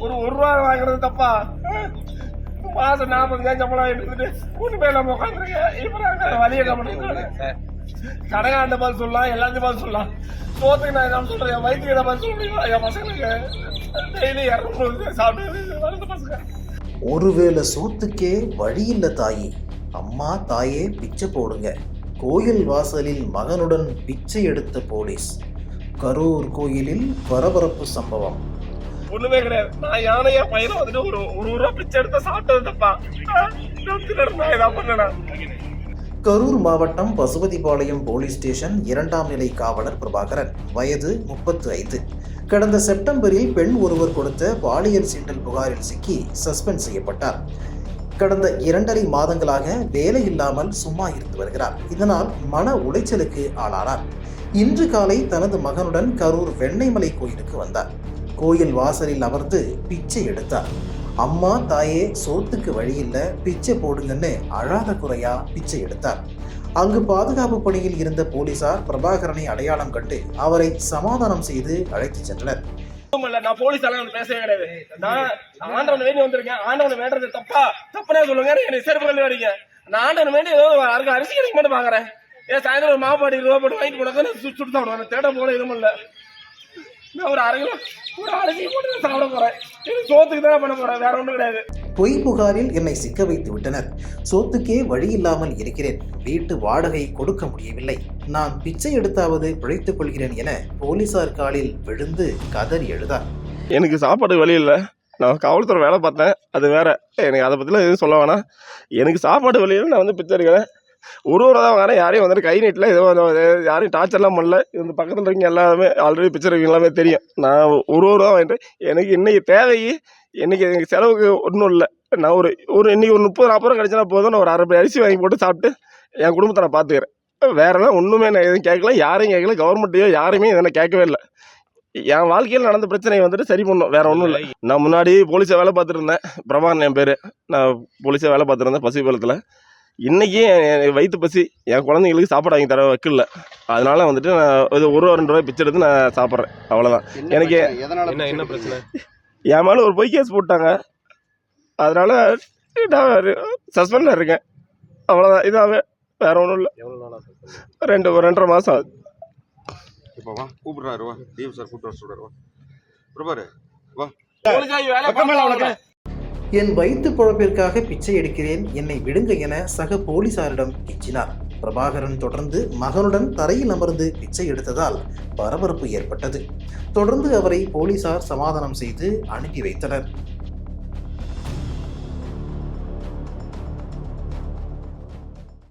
ஒரு ஒரு ரூபா வாங்குறது தப்பா? மாசம் நாற்பது சம்பளம் எடுத்துட்டு ஒண்ணுமே இல்லாம உட்காந்துருக்கேன் இப்ப நாங்க வழிய கவனிச்சு கடைக்காண்ட பதில் சொல்லலாம் எல்லாத்தையும் பதில் சொல்லலாம் சோத்துக்கு நான் என்ன சொல்றேன் என் வயிற்றுக்கு என்ன பதில் முடியுமா? என் பசங்களுக்கு. டெய்லி இரநூறு சாப்பிட்டு வளர்ந்த பசங்க. ஒருவேளை சோத்துக்கே வழியில்ல தாயி. அம்மா தாயே பிச்சை போடுங்க. கோயில் வாசலில் மகனுடன் பிச்சை எடுத்த போலீஸ். கரூர் கோயிலில் பரபரப்பு சம்பவம். ஒண்ணுமே கிடையாது. நான் யானையா பையனை வந்துட்டு ஒரு ஒரு ரூபா பிச்சை எடுத்து சாப்பிட்டது தப்பா? நான் கரூர் மாவட்டம் பசுபதிபாளையம் போலீஸ் ஸ்டேஷன் இரண்டாம் நிலை காவலர் பிரபாகரன் வயது முப்பத்து ஐந்து கடந்த செப்டம்பரில் பெண் ஒருவர் கொடுத்த பாலியல் சீண்டல் புகாரில் சிக்கி சஸ்பெண்ட் செய்யப்பட்டார். கடந்த இரண்டரை மாதங்களாக வேலை இல்லாமல் சும்மா இருந்து வருகிறார். இதனால் மன உளைச்சலுக்கு ஆளானார். இன்று காலை தனது மகனுடன் கரூர் வெண்ணைமலை கோயிலுக்கு வந்தார். கோயில் வாசலில் அமர்ந்து பிச்சை எடுத்தார். அம்மா தாயே சோத்துக்கு வழியில்ல பிச்சை போடுங்கன்னு அழாத குறையா பிச்சை எடுத்தார். அங்கு பாதுகாப்பு பணியில் இருந்த போலீசார் பிரபாகரனை அடையாளம் கண்டு அவரை சமாதானம் செய்து அழைத்துச் சென்றனர். இல்ல நான் போலீஸ் எல்லாம் பேசவே கிடையாது. நான் ஆண்டவன் வேண்டி வந்திருக்கேன். ஆண்டவன் வேண்டது தப்பா? தப்பனே சொல்லுங்க. எனக்கு செருப்பு கல்வி வரீங்க? நான் ஆண்டவன் வேண்டி ஏதோ யாருக்கும் அரிசி கிடைக்க மட்டும் பாக்குறேன் ஏன் சாயந்தரம் ஒரு மாப்பாடி ரூபா போட்டு வாங்கிட்டு போனாக்க சுட்டு சுட்டு சாப்பிடுவேன் தேட போல எதுவும் இல்ல. நான் ஒரு அரை கிலோ ஒரு அரிசி போட்டு நான் சாப்பிட போறேன். சோத்துக்கு தான் பண்ண போறேன். வேற ஒன்றும் கிடையாது. பொய் புகாரில் என்னை சிக்க வைத்து விட்டனர். சொத்துக்கே வழி இல்லாமல் இருக்கிறேன். வீட்டு வாடகை கொடுக்க முடியவில்லை. நான் பிச்சை எடுத்தாவது பிழைத்துக் கொள்கிறேன் என போலீசார் காலில் விழுந்து கதறி எழுதார் எனக்கு சாப்பாடு வழி இல்லை. நான் காவல்துறை வேலை பார்த்தேன். அது வேற. எனக்கு அதை பற்றிலாம் எதுவும் சொல்ல வேணாம். எனக்கு சாப்பாடு வழியில் நான் வந்து பிச்சை எடுக்கிறேன் ஒரு ஒரு தான் வரேன் யாரையும் வந்துட்டு கை நீட்டில் ஏதோ யாரையும் டார்ச்சர்லாம் பண்ணல. இந்த பக்கத்தில் இருக்கீங்க எல்லாருமே ஆல்ரெடி பிக்சர் இருக்கீங்க எல்லாமே தெரியும். நான் ஒரு ஒரு தான் வாங்கிட்டு எனக்கு இன்றைக்கி தேவையே இன்றைக்கி எனக்கு செலவுக்கு ஒன்றும் இல்லை. நான் ஒரு ஒரு இன்னைக்கு ஒரு முப்பது நாற்பது ரூபா கிடச்சினா போதும். நான் ஒரு அரை அரிசி வாங்கி போட்டு சாப்பிட்டு என் குடும்பத்தை நான் பார்த்துக்கிறேன் வேறெல்லாம் ஒன்றுமே நான் எதுவும் கேட்கல. யாரையும் கேட்கல. கவர்மெண்ட்டையோ யாருமே இதை கேட்கவே இல்லை. என் வாழ்க்கையில் நடந்த பிரச்சனையை வந்துட்டு சரி பண்ணும். வேற ஒன்றும் இல்லை. நான் முன்னாடி போலீஸை வேலை பார்த்துருந்தேன் பிரபான் பிரபாகரன் என் பேர். நான் போலீஸாக வேலை பார்த்துருந்தேன் பசுபாலத்தில் இன்னைக்கு என் வயிற்று பசி என் குழந்தைங்களுக்கு சாப்பாடு வாங்கி தர வைக்கல அதனால வந்துட்டு நான் இது ஒரு ரூபா ரெண்டு ரூபாய் பிச்சை எடுத்து நான் சாப்பிட்றேன். அவ்வளோதான் எனக்கு என்ன என்ன பிரச்சனை என் மேலே ஒரு பொய் கேஸ் போட்டாங்க. அதனால நான் சஸ்பெண்டில் இருக்கேன். அவ்வளோதான் இதாவே வேற ஒன்றும் இல்லை? ரெண்டு ஒரு ரெண்டரை மாதம் ஆகுது. இப்போ வா கூப்பிடுறாரு வா. தீப் சார் கூப்பிட்டு வர சொல்றாரு வா. பிரபாரு வா. என் வயிற்று பொழப்பிற்காக பிச்சை எடுக்கிறேன் என்னை விடுங்க என சக போலீசாரிடம் கெஞ்சினார் பிரபாகரன் தொடர்ந்து மகனுடன் தரையில் அமர்ந்து பிச்சை எடுத்ததால் பரபரப்பு ஏற்பட்டது. தொடர்ந்து அவரை போலீசார் சமாதானம் செய்து அனுப்பி வைத்தனர்.